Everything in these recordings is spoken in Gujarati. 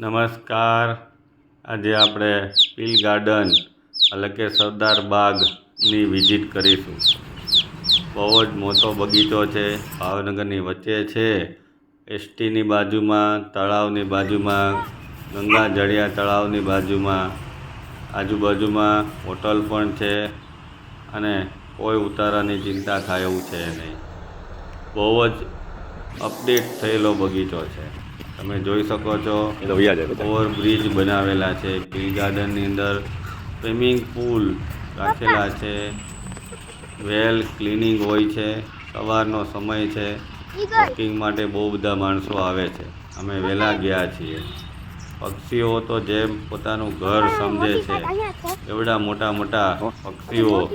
નમસ્કાર. આજે આપણે પીલ ગાર્ડન એટલે કે સરદાર બાગની વિઝિટ કરીશું. બહુ જ મોટો બગીચો છે, ભાવનગરની વચ્ચે છે. એસટીની બાજુમાં, તળાવની બાજુમાં, ગંગા જળિયા તળાવની બાજુમાં, આજુબાજુમાં હોટલ પણ છે અને કોઈ ઉતારાની ચિંતા થાય એવું છે નહીં. બહુ જ અપડેટ થયેલો બગીચો છે. તમે જોઈ શકો છો. એ તો વૈયા જાય બધા. ઓવરબ્રિજ બનાવેલા છે ટી ગાર્ડનની અંદર સ્વિમિંગ પુલ રાખેલા છે. વેલ ક્લિનિંગ હોય છે સવારનો સમય છે. વોકિંગ માટે બહુ બધા માણસો આવે છે. અમે વહેલા ગયા છીએ. પક્ષીઓ તો જેમ પોતાનું ઘર સમજે છે એવડા મોટા મોટા પક્ષીઓ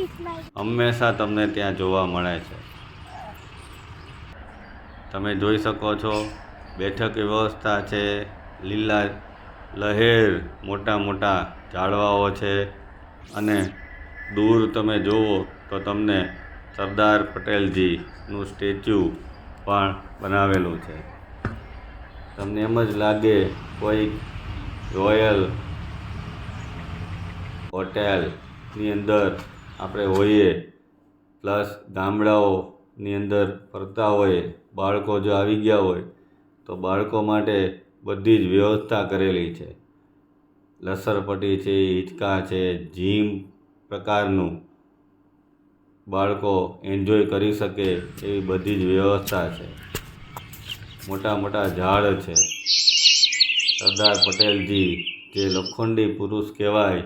હંમેશા તમને ત્યાં જોવા મળે છે. તમે જોઈ શકો છો બેઠક વ્યવસ્થા છે, લીલા લહેર, મોટા મોટા ઝાડવાઓ છે અને દૂર તમે જુઓ તો તમને સરદાર પટેલજીનું સ્ટેચ્યુ પણ બનાવેલું છે. તમને એમ જ લાગે કોઈ રોયલ હોટેલની અંદર આપણે હોઈએ, પ્લસ ગામડાઓની અંદર ફરતા હોઈએ બાળકો જો આવી ગયા હોય તો બાળકો માટે બધી જ વ્યવસ્થા કરેલી છે. લસરપટ્ટી છે, હિંચકા છે જીમ પ્રકારનું બાળકો એન્જોય કરી શકે એવી બધી જ વ્યવસ્થા છે. મોટા મોટા ઝાડ છે. સરદાર પટેલજી જે લોખંડી પુરુષ કહેવાય,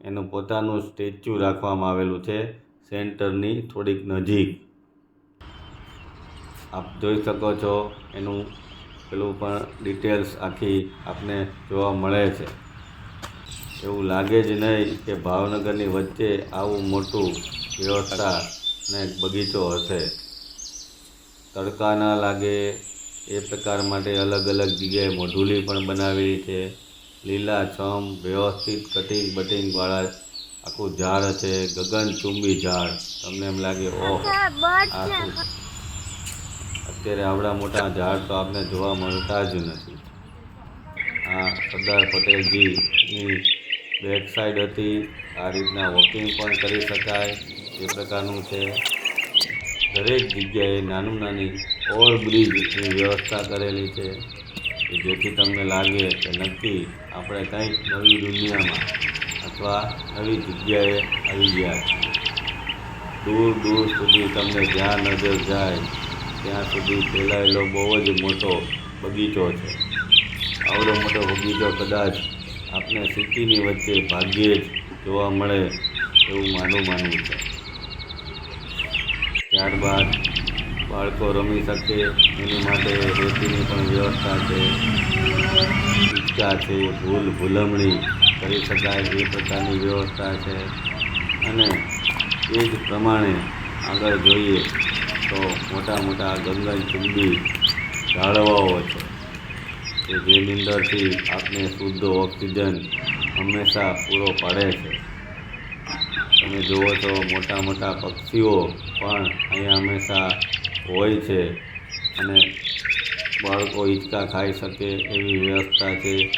એનું પોતાનું સ્ટેચ્યુ રાખવામાં આવેલું છે, સેન્ટરની થોડીક નજીક. આપ જોઈ શકો છો એનું પેલું પણ ડિટેલ્સ આખી આપને જોવા મળે છે. એવું લાગે જ નહીં કે ભાવનગરની વચ્ચે આવું મોટું વ્યવસ્થા ને બગીચો હશે. તડકા ના લાગે એ પ્રકાર માટે અલગ અલગ જગ્યાએ મોઢુલી પણ બનાવેલી છે. લીલાછમ વ્યવસ્થિત કટિંગ બટિંગવાળા આખું ઝાડ છે ગગનચુંબી ઝાડ. તમને એમ લાગે ઓહ આ અત્યારે આવડા મોટા ઝાડ તો આપને જોવા મળતા જ નથી. આ સરદાર પટેલજીની બેક સાઈડ હતી. આ રીતના વોકિંગ પણ કરી શકાય. એ પ્રકારનું છે. દરેક જગ્યાએ નાનું નાની ઓવરબ્રિજની વ્યવસ્થા કરેલી છે. કે જેથી તમને લાગે કે નક્કી આપણે કંઈક નવી દુનિયામાં અથવા નવી જગ્યાએ આવી ગયા છીએ. દૂર દૂર સુધી તમને જ્યાં નજર જાય ત્યાં સુધી ફેલાયેલો બહુ જ મોટો બગીચો છે. આવડો મોટો બગીચો કદાચ આપણે સિટીની વચ્ચે ભાગ્યે જ જોવા મળે એવું માનું માનવું છે. ત્યારબાદ બાળકો રમી શકે એની માટે રેતીની પણ વ્યવસ્થા છે. ઈચ્છા છે, ભૂલ ભૂલમણી કરી શકાય એ પ્રકારની વ્યવસ્થા છે. અને એ જ પ્રમાણે આગળ જોઈએ તો મોટા મોટા ગંગન ચુંબી ઝાડવાઓ છે. કે જેની અંદરથી આપને શુદ્ધ ઓક્સિજન હંમેશા પૂરો પાડે છે. તમે જુઓ છો મોટા મોટા પક્ષીઓ પણ અહીંયા હંમેશા હોય છે અને બાળકો હિંચકા ખાઈ શકે એવી વ્યવસ્થા છે.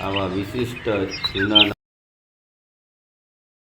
આવા વિશિષ્ટ જૂના